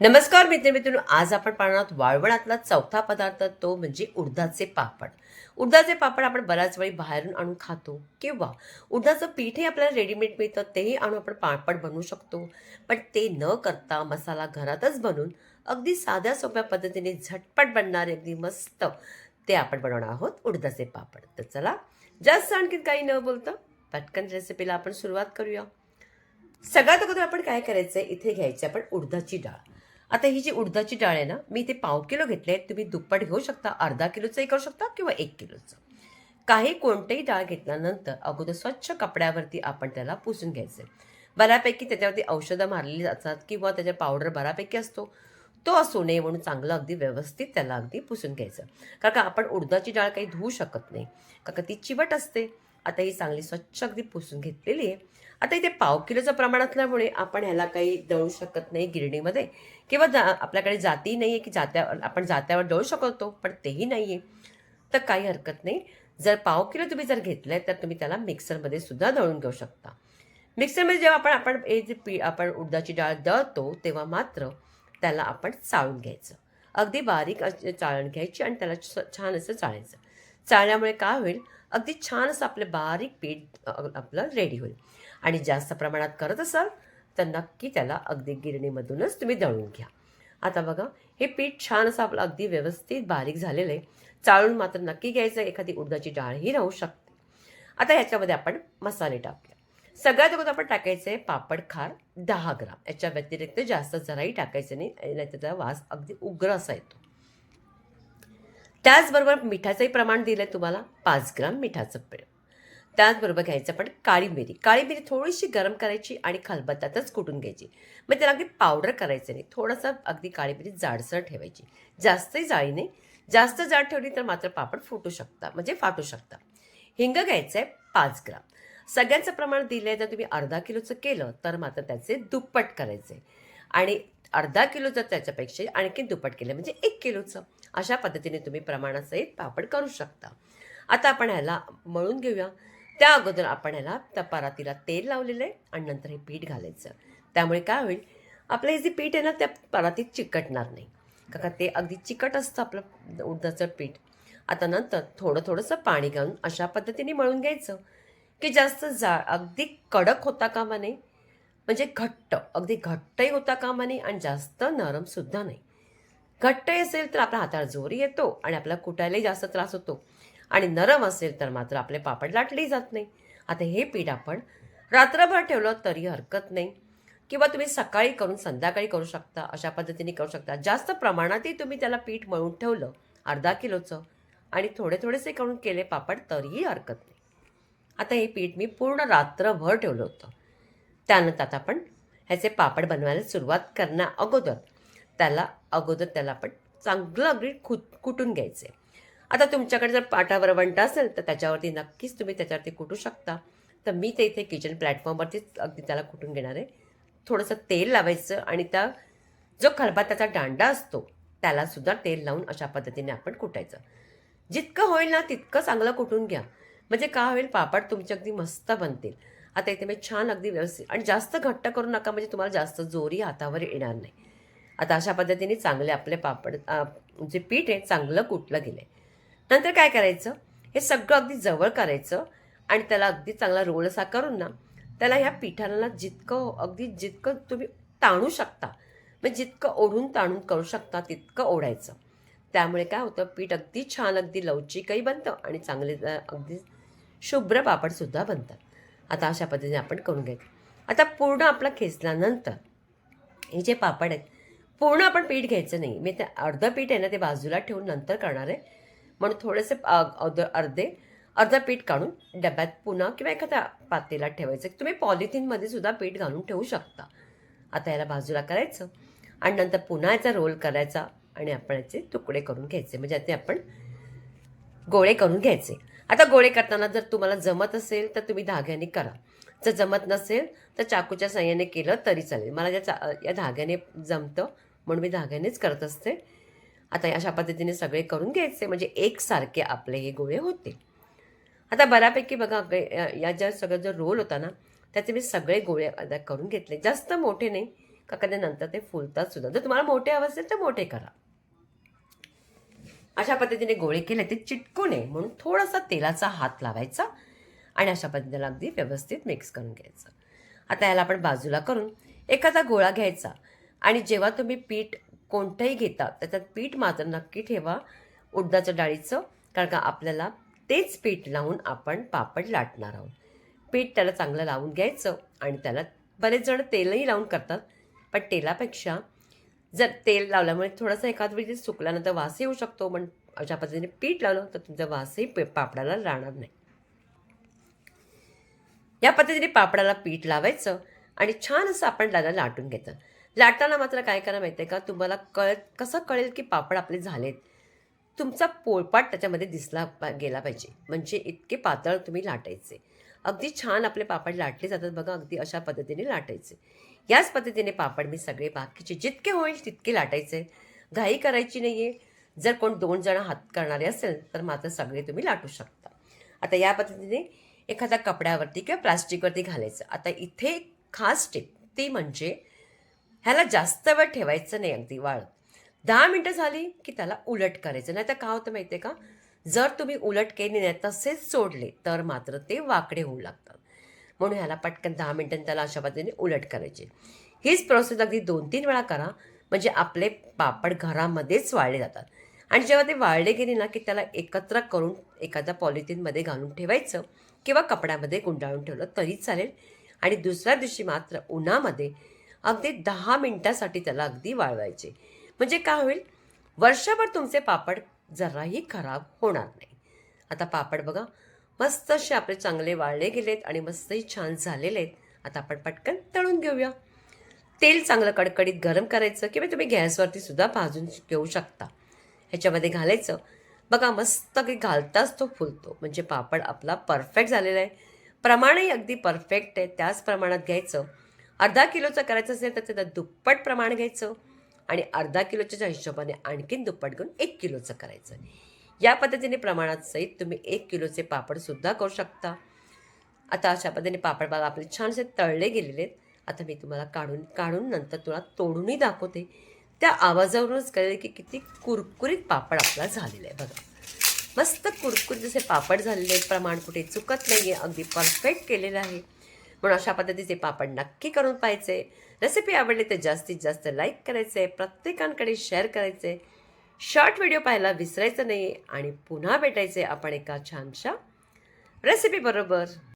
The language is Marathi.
नमस्कार मित्र मित्रांनो आज आपण पाहणार आहोत वाळवणातला चौथा पदार्थ तो म्हणजे उडदाचे पापड. उडदाचे पापड आपण बऱ्याच वेळी बाहेरून आणून खातो किंवा उडदाचं पीठही आपल्याला रेडीमेड मिळतं तेही आणून आपण पापड बनवू शकतो. पण ते न करता मसाला घरातच बनवून अगदी साध्या सोप्या पद्धतीने झटपट बनणारे अगदी मस्त ते आपण बनवणार आहोत उडदाचे पापड. तर चला जास्त आणखी काही न बोलतं पटकन रेसिपीला आपण सुरुवात करूया. सगळ्यात अगोदर आपण काय करायचं आहे इथे घ्यायचं आपण उडदाची डाळ. आता ही जी उडदाची डाळ आहे ना मी ते पाव किलो घेतले तुम्ही दुप्पट घेऊ शकता अर्धा किलोचंही करू शकता किंवा एक किलोचं. काही कोणतेही डाळ घेतल्यानंतर अगोदर स्वच्छ कपड्यावरती आपण त्याला पुसून घ्यायचं बऱ्यापैकी त्याच्यावरती औषधं मारलेली जातात किंवा त्याच्या पावडर बऱ्यापैकी असतो. तो असू नये म्हणून चांगलं अगदी व्यवस्थित त्याला अगदी पुसून घ्यायचं. कारण का आपण उडदाची डाळ काही धुवू शकत नाही. कारण का ती चिवट असते. आता ही चांगली स्वच्छ अगदी पुसून घेतलेली आहे. आता इथे पाव किलोचं प्रमाण असल्यामुळे आपण ह्याला काही दळू शकत नाही गिरणीमध्ये. किंवा जा आपल्याकडे जाती नाही आहे की जात्यावर आपण जात्यावर दळू शकतो पण तेही नाही आहे तर काही हरकत नाही. जर पाव किलो तुम्ही जर घेतलं आहे तर तुम्ही त्याला मिक्सरमध्ये सुद्धा दळून घेऊ शकता. मिक्सरमध्ये जेव्हा आपण आपण हे जे पी आपण उडदाची डाळ दळतो तेव्हा मात्र त्याला आपण चाळून घ्यायचं. अगदी बारीक चाळण घ्यायची आणि त्याला छान असं चाळायचं. चाळल्यामुळे काय होईल? अगदी छान असं आपलं बारीक पीठ आपलं रेडी होईल. आणि जास्त प्रमाणात करत असाल तर नक्की त्याला अगदी गिरणीमधूनच तुम्ही दळून घ्या. आता बघा हे पीठ छान असं आपलं अगदी व्यवस्थित बारीक झालेलं आहे. चाळून मात्र नक्की घ्यायचं एखादी उडदाची डाळही राहू शकते. आता ह्याच्यामध्ये आपण मसाले टाकूया. सगळ्यात अगोदर आपण टाकायचं आहे पापड खार दहा ग्राम. याच्या व्यतिरिक्त जास्त जराही टाकायचं नाही नाही त्याचा वास अगदी उग्र असा येतो. त्याचबरोबर मिठाचंही प्रमाण दिलं आहे तुम्हाला पाच ग्राम मिठाचं पेळ त्याचबरोबर घ्यायचं आपण काळी मिरी काळी मिरी थोडीशी गरम करायची आणि खलबत्तातच कुटून घ्यायची. मग त्याला अगदी पावडर करायचं नाही. थोडंसं अगदी काळी मिरी जाडसर ठेवायची. जास्तही जाळी नाही. जास्त जाड ठेवली तर मात्र पापड फुटू शकता म्हणजे फाटू शकता हिंग घ्यायचं आहे पाच ग्राम. सगळ्यांचं प्रमाण दिलं आहे जर तुम्ही अर्धा किलोचं केलं तर मात्र त्याचे दुप्पट करायचे आणि अर्धा किलो जर त्याच्यापेक्षा आणखी दुप्पट केलं म्हणजे एक किलोचं अशा पद्धतीने तुम्ही प्रमाणासहित पापड करू शकता. आता आपण ह्याला मळून घेऊया. त्या अगोदर आपण ह्याला त्या परातीला तेल लावलेलं आहे आणि नंतर हे पीठ घालायचं. त्यामुळे काय होईल? आपलं हे जे पीठ आहे ना त्या परातीत चिकटणार नाही. का ते अगदी चिकट असतं आपलं उडदाचं पीठ. आता नंतर थोडं थोडंसं पाणी घालून अशा पद्धतीने मळून घ्यायचं. की जास्त जा अगदी कडक होता कामा नये. म्हणजे घट्ट अगदी घट्टही होता कामा नये आणि जास्त नरमसुद्धा नाही. घट्टही असेल तर आपला हाताला जोर येतो आणि आपला कुटायलाही जास्त त्रास होतो. आणि नरम असेल तर मात्र आपले पापड लाटले जात नाही. आता हे पीठ आपण रात्रभर ठेवलं तरी हरकत नाही. किंवा तुम्ही सकाळी करून संध्याकाळी करू शकता अशा पद्धतीने करू शकता. जास्त प्रमाणातही तुम्ही त्याला पीठ मळून ठेवलं अर्धा किलोचं आणि थोडे थोडेसे करून केले पापड तरीही हरकत नाही. आता हे पीठ मी पूर्ण रात्रभर ठेवलं होतं. त्यानंतर आता आपण ह्याचे पापड बनवायला सुरुवात करण्या अगोदर. त्याला अगोदर त्याला आपण चांगलं अगदी खुत कुटून घ्यायचे. आता तुमच्याकडे जर पाटावर वंटा असेल तर त्याच्यावरती नक्कीच तुम्ही त्याच्यावरती कुटू शकता. तर मी ते इथे किचन प्लॅटफॉर्मवरतीच अगदी त्याला कुटून घेणार आहे. थोडंसं तेल लावायचं आणि त्या जो खलबत्त्याचा दांडा असतो त्यालासुद्धा तेल लावून अशा पद्धतीने आपण कुटायचं. जितकं होईल ना तितकं चांगलं कुटून घ्या. म्हणजे का होईल पापड तुमचे अगदी मस्त बनतील. आता इथे मी छान अगदी व्यवस्थित आणि जास्त घट्ट करू नका म्हणजे तुम्हाला जास्त जोरी हातावर येणार नाही. आता अशा पद्धतीने चांगले आपले पापड जे पीठ आहे चांगलं कुटलं गेलं आहे नंतर काय करायचं? हे सगळं अगदी जवळ करायचं आणि त्याला अगदी चांगला रोल असा करून ना त्याला ह्या पिठाला जितकं अगदी जितकं तुम्ही ताणू शकता म्हणजे जितकं ओढून ताणून करू शकता तितकं ओढायचं. त्यामुळे काय होतं पीठ अगदी छान अगदी लवचिकही बनतं आणि चांगले अगदी शुभ्र पापडसुद्धा बनतात. आता अशा पद्धतीने आपण करून घ्यायचं. आता पूर्ण आपला खेचल्यानंतर हे जे पापड आहेत पूर्ण आपण पीठ घ्यायचं नाही. मी ते अर्धं पीठ आहे ना ते बाजूला ठेवून नंतर करणार आहे. म्हणून थोडेसे अर्धे अर्धा पीठ काढून डब्यात पुन्हा किंवा एखाद्या पातेला ठेवायचं. तुम्ही पॉलिथिनमध्ये सुद्धा पीठ घालून ठेवू शकता. आता याला बाजूला करायचं आणि नंतर पुन्हा याचा रोल करायचा आणि आपण याचे तुकडे करून घ्यायचे. म्हणजे ते आपण गोळे करून घ्यायचे. आता गोळे करताना जर तुम्हाला जमत असेल तर तुम्ही धाग्याने करा. जर जमत नसेल तर चाकूच्या साह्याने केलं तरी चालेल. मला या चा या धाग्याने जमतं म्हणून मी धाग्यानेच करत असते. आता अशा पद्धतीने सगळे करून घ्यायचे. म्हणजे एकसारखे आपले हे गोळे होते. आता बऱ्यापैकी बघा या ज्या सगळं जो रोल होता ना त्याचे मी सगळे गोळे आता करून घेतले. जास्त मोठे नाही का कधी नंतर ते फुलतात सुद्धा. जर तुम्हाला मोठे हवे असेल तर मोठे करा. अशा पद्धतीने गोळे केले ते चिटकू नये म्हणून थोडासा तेलाचा हात लावायचा आणि अशा पद्धतीला अगदी व्यवस्थित मिक्स करून घ्यायचं. आता याला आपण बाजूला करून एखादा गोळा घ्यायचा आणि जेव्हा तुम्ही पीठ कोणतंही घेता त्याच्यात पीठ मात्र नक्की ठेवा उडदाच्या डाळीचं कारण का आपल्याला तेच पीठ लावून आपण पापड लाटणार आहोत. पीठ त्याला चांगलं लावून घ्यायचं आणि त्याला बरेच जण तेलही लावून करतात पण तेलापेक्षा जर तेल लावल्यामुळे थोडासा एखाद वेळी सुकल्यानंतर वास येऊ शकतो पण अशा पद्धतीने पीठ लावलं तर तुमचा वासही पे- पापडाला राहणार नाही. या पद्धतीने पापडाला पीठ लावायचं आणि छान असं आपण त्याला लाटून घ्यायचं लाटताना मात्र काय करा माहिती आहे का? तुम्हाला कळ कसं कळेल की पापड आपले झालेत? तुमचा पोळपाट त्याच्यामध्ये दिसला पा- गेला पाहिजे. म्हणजे इतके पातळ तुम्ही लाटायचे. अगदी छान आपले पापड लाटले जातात बघा अगदी अशा पद्धतीने लाटायचे. याच पद्धतीने पापड मी सगळे बाकीचे जितके होईल तितके लाटायचे. घाई करायची नाही आहे जर कोण दोन जण हात करणारे असेल तर मात्र सगळे तुम्ही लाटू शकता. आता या पद्धतीने एखाद्या कपड्यावरती किंवा प्लास्टिकवरती घालायचं. आता इथे खास टिप ती म्हणजे ह्याला जास्त वेळ ठेवायचं नाही अगदी वाळ दहा मिनटं झाली की त्याला उलट करायचं. नाही तर काय होतं माहिती आहे का? जर तुम्ही उलट केली नाही तसेच सोडले तर मात्र ते वाकडे होऊ लागतात. म्हणून ह्याला पटकन दहा मिनटं त्याला अशा पद्धतीने उलट करायचे. हीच प्रोसेस अगदी दोन तीन वेळा करा. म्हणजे आपले पापड घरामध्येच वाळले जातात. आणि जेव्हा ते वाळले गेले ना की त्याला एकत्र करून एखाद्या पॉलिथिनमध्ये घालून ठेवायचं किंवा कपड्यामध्ये गुंडाळून ठेवलं तरी चालेल. आणि दुसऱ्या दिवशी मात्र उन्हामध्ये अगदी दहा मिनटासाठी त्याला अगदी वाळवायचे. म्हणजे काय होईल? वर्षभर तुमचे पापड जराही खराब होणार नाही. आता पापड बघा मस्त असे आपले चांगले वाळले गेलेत आणि मस्तही छान झालेले आहेत. आता आपण पटकन तळून घेऊया. तेल चांगलं कडकडीत गरम करायचं किंवा तुम्ही गॅसवरती सुद्धा भाजून घेऊ शकता. ह्याच्यामध्ये घालायचं. बघा मस्त की घालताच तो फुलतो. म्हणजे पापड आपला परफेक्ट झालेला आहे. प्रमाणही अगदी परफेक्ट आहे. त्याच प्रमाणात घ्यायचं. अर्धा किलोचं करायचं असेल तर त्याचं दुप्पट प्रमाण घ्यायचं आणि अर्धा किलोच्या हिशोबाने आणखीन दुप्पट घेऊन एक किलोचं करायचं. या पद्धतीने प्रमाणात सहित तुम्ही एक किलोचे पापडसुद्धा करू शकता. आता अशा पद्धतीने पापड बाग आपले छानसे तळले गेलेले आहेत. आता मी तुम्हाला काढून काढून नंतर तुला तोडूनही दाखवते. त्या आवाजावरूनच कळेल की किती कुरकुरीत पापड आपला झालेला आहे. बघा. मस्त कुरकुरीत जसे पापड झालेले आहेत. प्रमाण कुठे चुकत नाही आहे अगदी परफेक्ट केलेलं आहे. म्हणून अशा पद्धतीचे पापड नक्की करून पाहायचे. रेसिपी आवडली तर जास्तीत जास्त लाईक करायचे प्रत्येकांकडे शेअर करायचे. शॉर्ट व्हिडिओ पाहायला विसरायचं नाही आणि पुन्हा भेटायचे आपण एका छानशा रेसिपी बरोबर.